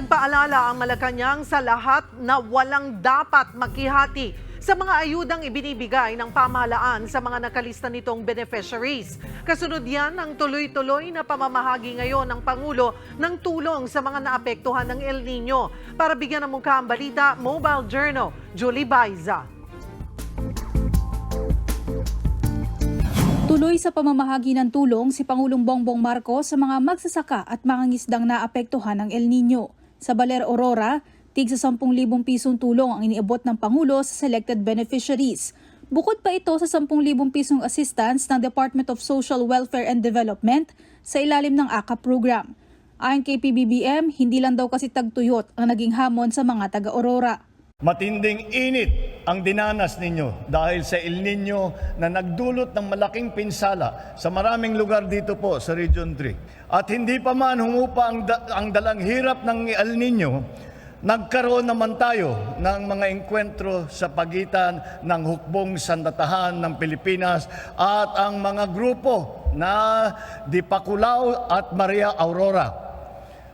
Pinagpaalala ang Malacanang sa lahat na walang dapat makihati sa mga ayudang ibinibigay ng pamahalaan sa mga nakalista nitong beneficiaries. Kasunod yan ang tuloy-tuloy na pamamahagi ngayon ng Pangulo ng tulong sa mga naapektuhan ng El Nino. Para bigyan ng mukha ang balita, Mobile Journal, Julie Baiza. Tuloy sa pamamahagi ng tulong si Pangulong Bongbong Marcos sa mga magsasaka at mga ngisdang naapektuhan ng El Nino. Sa Baler Aurora, tig sa 10,000 pisong tulong ang iniabot ng Pangulo sa selected beneficiaries. Bukod pa ito sa 10,000 pisong assistance ng Department of Social Welfare and Development sa ilalim ng AKA program. Ayon kay PBBM, hindi lang daw kasi tagtuyot ang naging hamon sa mga taga-Aurora. Matinding init ang dinanas ninyo dahil sa El Nino na nagdulot ng malaking pinsala sa maraming lugar dito po sa Region 3. At hindi pa man humupa ang, da- ang dalang hirap ng El Nino, nagkaroon naman tayo ng mga engkwentro sa pagitan ng hukbong sandatahan ng Pilipinas at ang mga grupo na Dipakulao at Maria Aurora.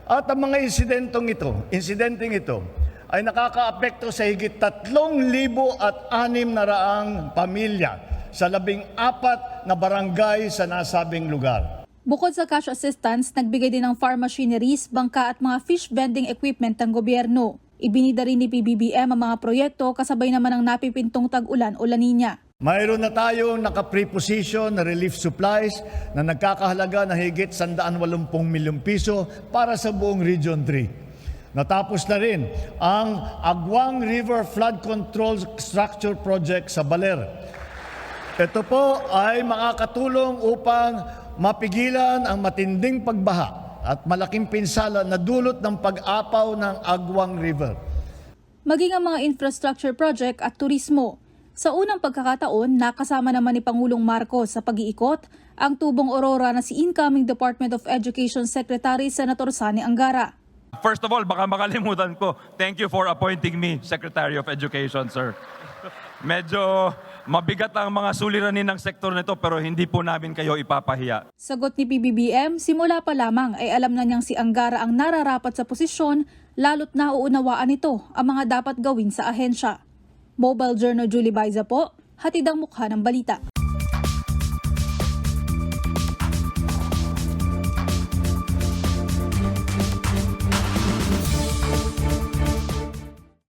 At ang mga insidentong ito, insidenteng ito, ay nakakaapekto sa higit 3,000 at anim na raang pamilya sa labing apat na barangay sa nasabing lugar. Bukod sa cash assistance, nagbigay din ng farm machineries, bangka at mga fish vending equipment ng gobyerno. Ibinida rin ni PBBM ang mga proyekto kasabay naman ng napipintong tag-ulan o laninya. Mayroon na tayong naka-preposition na relief supplies na nagkakahalaga na higit 180 milyong piso para sa buong Region 3. Natapos na rin ang Agwang River Flood Control Structure Project sa Baler. Ito po ay makakatulong upang mapigilan ang matinding pagbaha at malaking pinsala na dulot ng pag-apaw ng Agwang River. Maging ang mga infrastructure project at turismo. Sa unang pagkakataon, nakasama naman ni Pangulong Marcos sa pag-iikot ang tubong Aurora na si incoming Department of Education Secretary Senator Sani Angara. First of all, baka makalimutan ko, thank you for appointing me Secretary of Education, sir. Medyo mabigat ang mga suliranin ng sektor nito pero hindi po namin kayo ipapahiya. Sagot ni PBBM, simula pa lamang ay alam na niyang si Angara ang nararapat sa posisyon lalo't nauunawaan nito ang mga dapat gawin sa ahensya. Mobile Journal Julie Baiza po, hatid ang mukha ng balita.